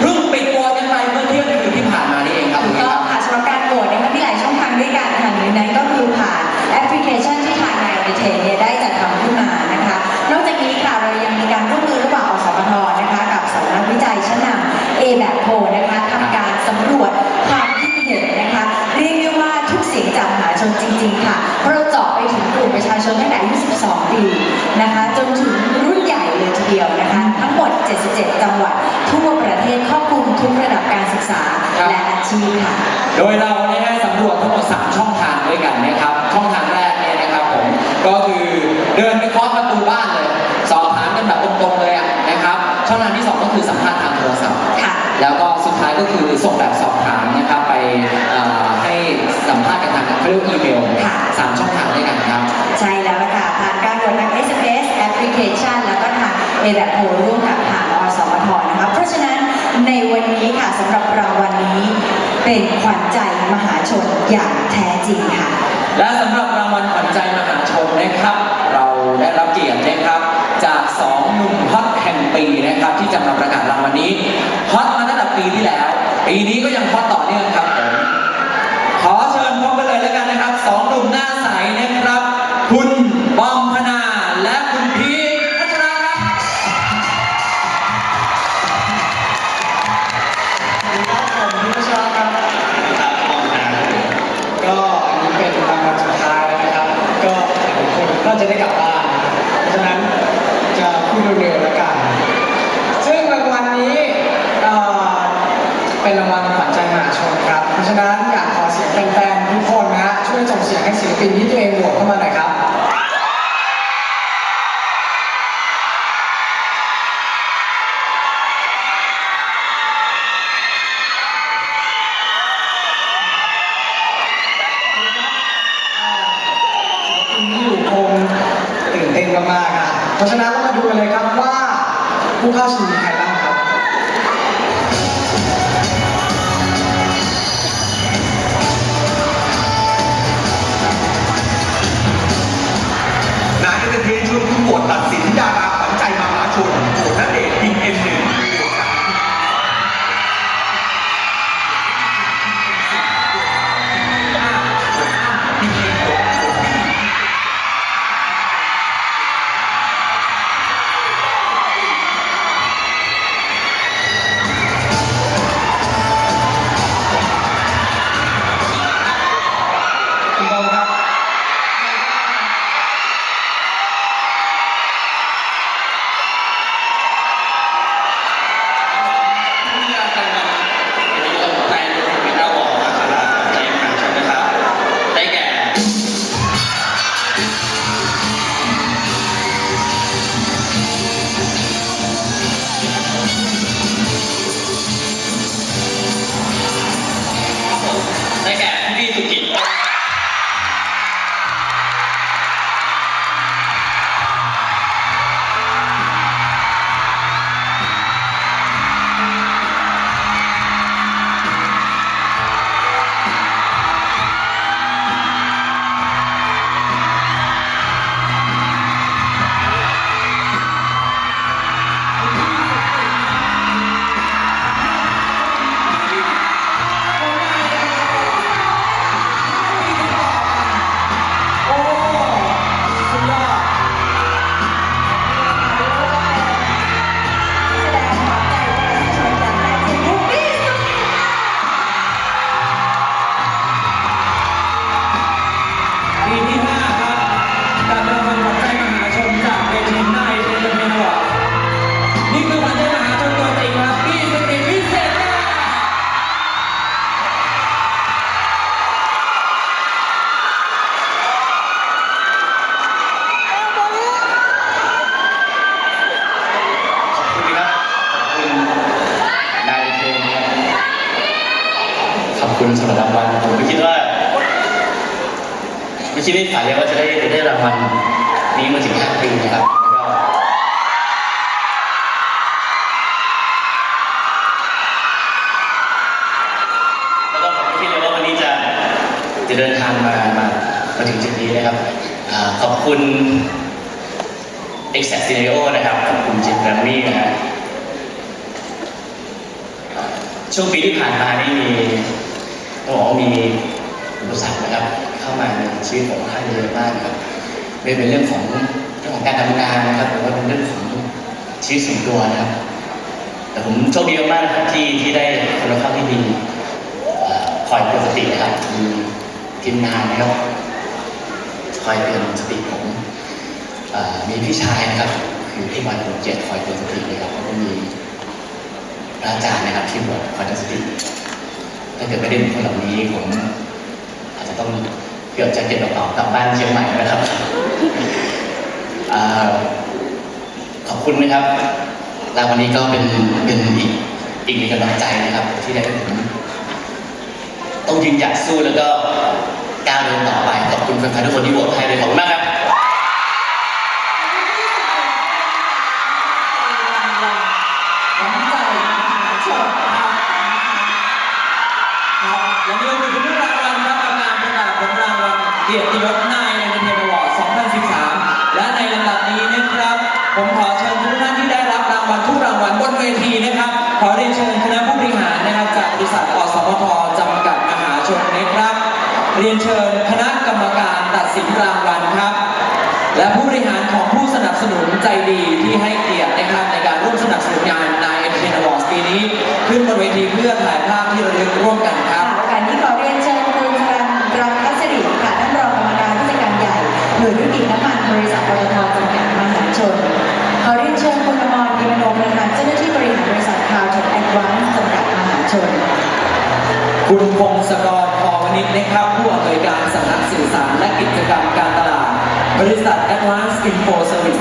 เพิ่งปิดตัวกันไปเมื่อเที่ยงคืนที่ผ่านมานี่เองครับถูกผู้ชต้องค่ะสำหรับการโหวตนะคะมีหลายช่องทางด้วยกันค่ะหนึ่งในนั้นก็คือผ่านแอปพลิเคชันที่ทางนายเรเทนเนี่ยได้จัดทำขึ้นมานะคะ นอกจากนี้ค่ะเรายังมีการร่วมมือระหว่างอสมทนะคะ กับสำนักวิจัยชั้นนำเอแบบโพนะคะทำการสำรวจความคิดเห็นนะคะเรียกได้ว่าทุกเสียงจากมหาชนจริง ๆ ค่ะเพราะเราเจาะไปถึงกลุ่มประชาชนตั้งแต่อายุ 12 ปีนะคะ จนถึง เลยทีเดียวนะคะ ทั้งหมด 77 จังหวัด ทั่วประเทศครอบคลุมทุกระดับการศึกษาและอาชีพค่ะ โดยเราเนี่ยให้สำรวจทั้งหมด 3 ช่องทางด้วยกันนะครับ ช่องทางแรกเนี่ยนะครับผม ก็คือเดินไปเคาะประตูบ้านเลย สอบถามกันแบบตรงๆเลยอะนะครับ ช่องทางที่ 2 ก็คือสัมภาษณ์ทางโทรศัพท์ ค่ะ แล้วก็สุดท้ายก็คือส่งแบบสอบถามนะครับไปเอ่อให้สัมภาษณ์กันทางเขาเรียกว่าอีเมลค่ะ สามช่องทางด้วยกันครับ ใช่แล้วล่ะค่ะผ่านการโหวตทาง SMS แอป พลิเคชัน แล้วก็ทางเอแบบโพร่วมกับทางอสมทนะคะเพราะฉะนั้นในวันนี้ค่ะสำหรับรางวัลนี้เป็นขวัญใจมหาชนอย่างแท้จริงค่ะ และสำหรับรางวัลขวัญใจมหาชนนะครับ เราได้รับเกียรตินะครับจากสองหนุ่มฮอตแห่งปีนะครับที่จะมาประกาศรางวัลนี้ฮอตมาตั้งแต่ปีที่แล้ว ปีนี้ก็ยังฮอตต่อเนื่องครับผมขอเชิญพบกันเลยแล้วกันนะครับสองหนุ่มหน้าใสนะครับ คุณ เป็นรางวัลขวัญใจมหาชนครับ เพราะฉะนั้นอยากขอเสียงแฟนๆทุกคนนะช่วยส่งเสียงให้ศิลปินที่ตัวเองโหวตเข้ามาหน่อยครับคุณที่อยู่คงตื่นเต้นมากๆอะเพราะฉะนั้นเรามาดูกันเลยครับว่าผู้เข้าชิงใคร ได้ คุณสำหรับรางวัลผมไม่คิดว่าไม่คิดไม่ฝันเลยว่าจะได้จะได้รางวัลนี้มาถึงห้าปีนะครับแล้วก็ผมไม่คิดเลยว่าวันนี้จะจะเดินทางมามามาถึงจุดนี้นะครับอขอบคุณ Exact Scenario นะครับขอบคุณจิมแกรมมี่นะฮะช่วงปีที่ผ่านมานี่มี ต้องบอกว่ามีอุปสรรคนะครับ เข้ามาในชีวิตผมค่อนข้างเยอะมากนะครับไม่เป็นเรื่องของเรื่องของการทำงานนะครับหรือว่าเป็นเรื่องของชีวิตส่วนตัวนะครับ แต่ผมโชคดีมากนะครับที่ที่ได้คนรอบข้างที่ดีคอยเตือนสตินะครับมีทีมงานนะครับคอยเตือนสติผมมีพี่ชายนะครับ คือพี่บอยผมเจ็ดคอยเตือนสตินะครับแล้วก็มีอาจารย์นะครับที่บวชคอยเตือนสติ ถ้าเกิดไม่ได้มีคนเหล่านี้ผมอาจจะต้องเกือบจะเก็บกระเป๋ากลับบ้านเชียงใหม่นะครับอขอบคุณนะครับรางวันนี้ก็เป็นเป็นอีกอีกหนึ่งกำลังใจนะครับ ที่ได้ผมต้องยืนหยัดสู้แล้วก็ก้าวเดินต่อไปขอบคุณแฟนๆทุกคนที่โหวตให้ ครับและนี่ก็คือทุกรางวัลครับกับการประกาศผลรางวัลเกียรติยศนายในเทนวอร์ด2013 และในลำดับนี้นะครับ ผมขอเชิญทุกท่านที่ได้รับรางวัลทุกรางวัลบนเวทีนะครับ ขอเรียนเชิญคณะผู้บริหารนะครับจากบริษัทอสมทจำกัดมหาชนนะครับ เรียนเชิญคณะกรรมการตัดสินรางวัลครับ และผู้บริหารของผู้สนับสนุนใจดีที่ให้เกียรตินะครับในการร่วมสนับสนุนงานนายเอ็นเทนวอร์สปีนี้ ขึ้นบนเวทีเพื่อถ่ายภาพที่ระลึกร่วมกัน บริษัทปตทจำกัดมหาชน ขอเรียนเชิญคุณอมรกิมโนประธานเจ้าหน้าที่บริหารบริษัทคาวเทคแอดวานซ์จำกัดมหาชน คุณพงศกรพอวณิชนะครับผู้อำนวยการสำนักสื่อสารและกิจกรรมการตลาด บริษัทแอดวานซ์อินโฟเซอร์วิส